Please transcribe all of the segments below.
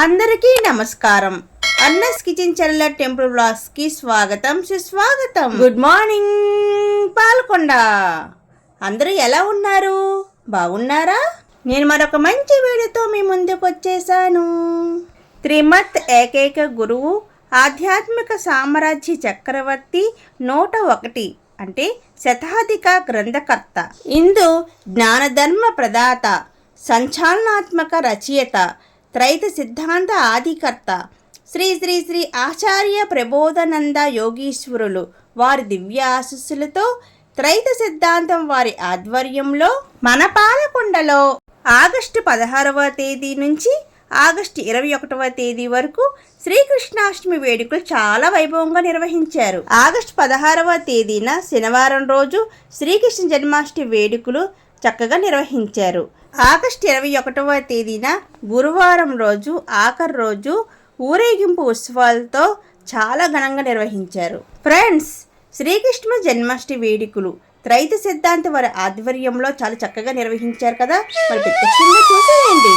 అందరికీ నమస్కారం. అన్నస్ కిచెన్ చల్ల టెంపుల్ బ్లాగ్స్కి స్వాగతం సుస్వాగతం. Good morning. పాల్కొండ. అందరూ ఎలా ఉన్నారు? బాగున్నారా? నేను మరొక మంచి వీడియోతో మీ ముందుకు వచ్చేసాను. త్రిమత్ ఏకైక గురువు ఆధ్యాత్మిక సామ్రాజ్య చక్రవర్తి నూట ఒకటి అంటే శతాధిక గ్రంథకర్త. ఇందు జ్ఞానధర్మ ప్రదాత సంచాలనాత్మక రచయిత త్రైత సిద్ధాంత ఆదికర్త. శ్రీ శ్రీ శ్రీ ఆచార్య ప్రబోధనంద యోగీశ్వరులు వారి దివ్య ఆశస్సులతో త్రైత సిద్ధాంతం వారి ఆధ్వర్యంలో మన పాలకొండలో ఆగస్టు పదహారవ తేదీ నుంచి ఆగస్టు ఇరవై ఒకటవ తేదీ వరకు శ్రీకృష్ణాష్టమి వేడుకలు చాలా వైభవంగా నిర్వహించారు. ఆగస్టు పదహారవ తేదీన శనివారం రోజు శ్రీకృష్ణ జన్మాష్టమి వేడుకలు చక్కగా నిర్వహించారు. ఆగస్టు ఇరవై ఒకటవ తేదీన గురువారం రోజు ఆఖరి రోజు ఊరేగింపు ఉత్సవాలతో చాలా ఘనంగా నిర్వహించారు. ఫ్రెండ్స్ శ్రీకృష్ణ జన్మాష్టి వేడుకలు త్రైత సిద్ధాంత వారి ఆధ్వర్యంలో చాలా చక్కగా నిర్వహించారు కదా. మరి ప్రత్యక్షంగా చూసేయండి.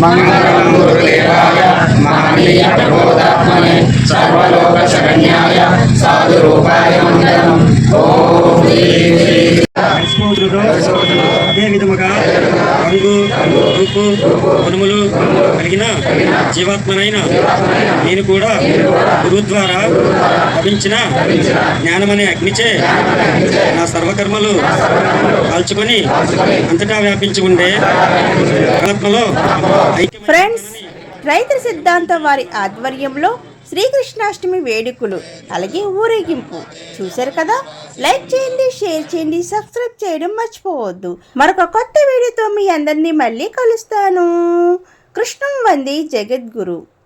मंगलम. गुरुदेवाय मानवीय प्रबोधात्मने सर्वलोक शरण्याय साधु रूपाय విష్ణువుడు అదే విధముగా రంగు రూపు గుణములు కలిగిన జీవాత్మనైన నేను కూడా గురువు ద్వారా లభించిన జ్ఞానమనే అగ్నిచే నా సర్వకర్మలు కాల్చుకొని అంతటా వ్యాపించి ఉండే ఆత్మలో ఫ్రెండ్స్ రైతు సిద్ధాంతం వారి ఆధ్వర్యంలో శ్రీకృష్ణాష్టమి వేడుకలు అలాగే ఊరేగింపు. చూశారు కదా? లైక్ చేయండి షేర్ చేయండి సబ్స్క్రైబ్ చేయడం మర్చిపోవద్దు. మరొక కొత్త వీడియోతో మీ అందరినీ మళ్ళీ కలుస్తాను. కృష్ణం వంది జగద్గురు.